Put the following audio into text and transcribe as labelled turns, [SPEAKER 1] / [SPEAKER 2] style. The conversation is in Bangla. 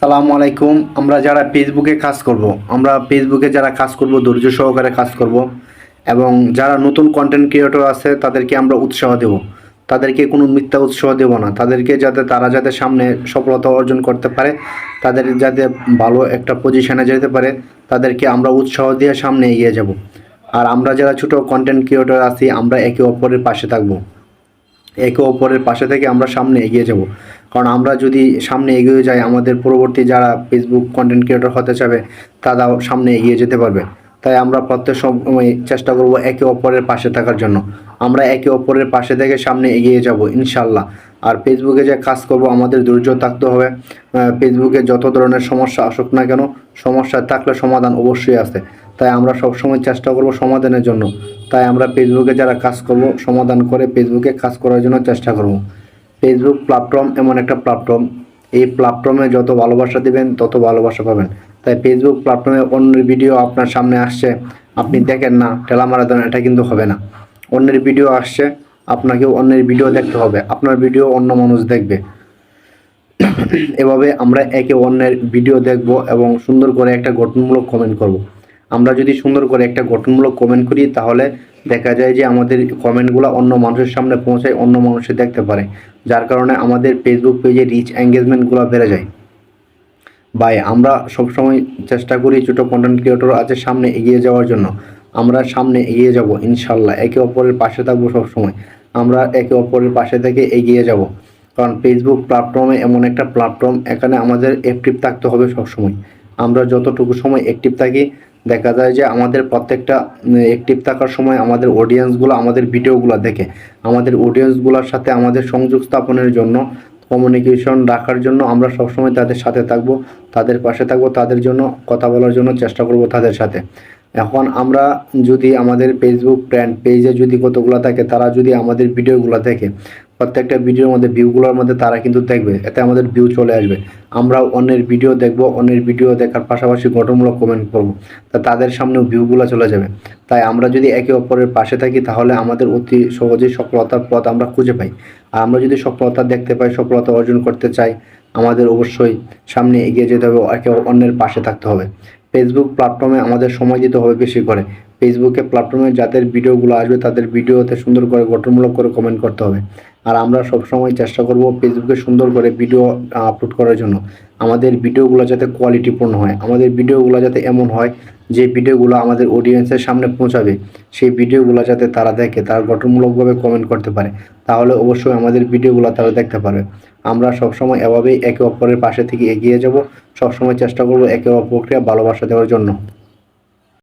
[SPEAKER 1] সালামু আলাইকুম। আমরা যারা ফেসবুকে কাজ করব, আমরা ফেসবুকে যারা কাজ করব, ধৈর্য সহকারে কাজ করব এবং যারা নতুন কন্টেন্ট ক্রিয়েটর আছে, তাদেরকে আমরা উৎসাহ দেব। তাদেরকে কোনো মিথ্যা উৎসাহ দেব না। তাদেরকে যাতে তারা যাতে সামনে সফলতা অর্জন করতে পারে, তাদের যাতে ভালো একটা পজিশনে যেতে পারে, তাদেরকে আমরা উৎসাহ দিয়ে সামনে এগিয়ে যাব। আর আমরা যারা ছোট কন্টেন্ট ক্রিয়েটর আছি, আমরা একে অপরের পাশে থাকব। একে অপরের পাশে থেকে আমরা সামনে এগিয়ে যাব। কারণ আমরা যদি সামনে এগিয়ে যাই, আমাদের পরবর্তী যারা ফেসবুক কন্টেন্ট ক্রিয়েটর হতে চাবে, তারাও সামনে এগিয়ে যেতে পারবে। তাই আমরা প্রত্যেক সময় চেষ্টা করব একে অপরের পাশে থাকার জন্য। আমরা একে অপরের পাশে থেকে সামনে এগিয়ে যাব ইনশাল্লাহ আর ফেসবুকে যে কাজ করব, আমাদের ধৈর্য থাকতে হবে। ফেসবুকে যত ধরনের সমস্যা আসুক না কেন, সমস্যা থাকলে সমাধান অবশ্যই আছে। তাই আমরা সবসময় চেষ্টা করব সমাধানের জন্য। তাই আমরা ফেসবুকে যারা কাজ করব, সমাধান করে ফেসবুকে কাজ করার জন্য চেষ্টা করব। ফেসবুক প্ল্যাটফর্ম এমন একটা প্ল্যাটফর্ম এই প্ল্যাটফর্মে যত ভালোবাসা দিবেন, তত ভালোবাসা পাবেন। তাই ফেসবুক প্ল্যাটফর্মে অন্যের ভিডিও আপনার সামনে আসছে, আপনি দেখেন না, ঠেলা মারা দেন, এটা কিন্তু হবে না। অন্যের ভিডিও আসছে, আপনাকেও অন্যের ভিডিও দেখতে হবে, আপনার ভিডিও অন্য মানুষ দেখবে। এভাবে আমরা একে অন্যের ভিডিও দেখব এবং সুন্দর করে একটা গঠনমূলক কমেন্ট করব। আমরা যদি সুন্দর করে একটা গঠনমূলক কমেন্ট করি, তাহলে দেখা যায় যে আমাদের কমেন্টগুলো অন্য মানুষের সামনে পৌঁছায়, অন্য মানুষে দেখতে পারে। যার কারণে আমাদের ফেসবুক পেজে রিচ এঙ্গেজমেন্টগুলো বেড়ে যায়। বাই আমরা সবসময় চেষ্টা করি ছোটো কন্টেন্ট ক্রিয়েটর আছে সামনে এগিয়ে যাওয়ার জন্য। আমরা সামনে এগিয়ে যাব, ইনশাল্লাহ। একে অপরের পাশে থাকব সবসময়। আমরা একে অপরের পাশে থেকে এগিয়ে যাব। কারণ ফেসবুক প্ল্যাটফর্মে এমন একটা প্ল্যাটফর্ম এখানে আমাদের অ্যাক্টিভ থাকতে হবে সবসময়। আমরা যতটুকু সময় অ্যাক্টিভ থাকি দেখা যায় যে আমাদের প্রত্যেকটা অ্যাক্টিভ থাকার সময় আমাদের অডিয়েন্সগুলো আমাদের ভিডিওগুলো দেখে। আমাদের অডিয়েন্সগুলোর সাথে আমাদের সংযোগ স্থাপনের জন্য কমিউনিকেশন রাখার জন্য আমরা সবসময় তাদের সাথে থাকব, তাদের পাশে থাকব, তাদের জন্য কথা বলার জন্য চেষ্টা করব তাদের সাথে। এখন আমরা যদি আমাদের ফেসবুক ফ্রেন্ড পেজে যদি কতগুলো থাকে, তারা যদি আমাদের ভিডিওগুলো দেখে প্রত্যেকটা ভিডিওর মধ্যে ভিউগুলোর মধ্যে তারা কিন্তু দেখবে, এতে আমাদের ভিউ চলে আসবে। আমরা অন্যের ভিডিও দেখব, অন্যের ভিডিও দেখার পাশাপাশি গঠনমূলক কমেন্ট করব, তা তাদের সামনেও ভিউগুলো চলে যাবে। তাই আমরা যদি একে অপরের পাশে থাকি, তাহলে আমাদের অতি সহজেই সফলতার পথ আমরা খুঁজে পাই। আর আমরা যদি সফলতা দেখতে পাই, সফলতা অর্জন করতে চাই, আমাদের অবশ্যই সামনে এগিয়ে যেতে হবে, একে অন্যের পাশে থাকতে হবে। ফেসবুক প্ল্যাটফর্মে আমাদের সময় দিতে হবে বেশি করে। ফেসবুকে প্ল্যাটফর্মে যাদের ভিডিওগুলো আসবে, তাদের ভিডিওতে সুন্দর করে গঠনমূলক করে কমেন্ট করতে হবে। আর আমরা সবসময় চেষ্টা করব ফেসবুকে সুন্দর করে ভিডিও আপলোড করার জন্য। আমাদের ভিডিওগুলো যাতে কোয়ালিটিপূর্ণ হয়। আমাদের ভিডিওগুলো যাতে এমন হয় যে ভিডিওগুলো আমাদের অডিয়েন্সের সামনে পৌঁছাবে, সেই ভিডিওগুলো যাতে তারা দেখে, তারা গঠনমূলকভাবে কমেন্ট করতে পারে। তাহলে অবশ্যই আমাদের ভিডিওগুলো তারা দেখতে পারবে। আমরা সবসময় এভাবেই একে অপরের পাশে থেকে এগিয়ে যাব। সবসময় চেষ্টা করব একে অপরকে ভালোবাসা দেওয়ার জন্য।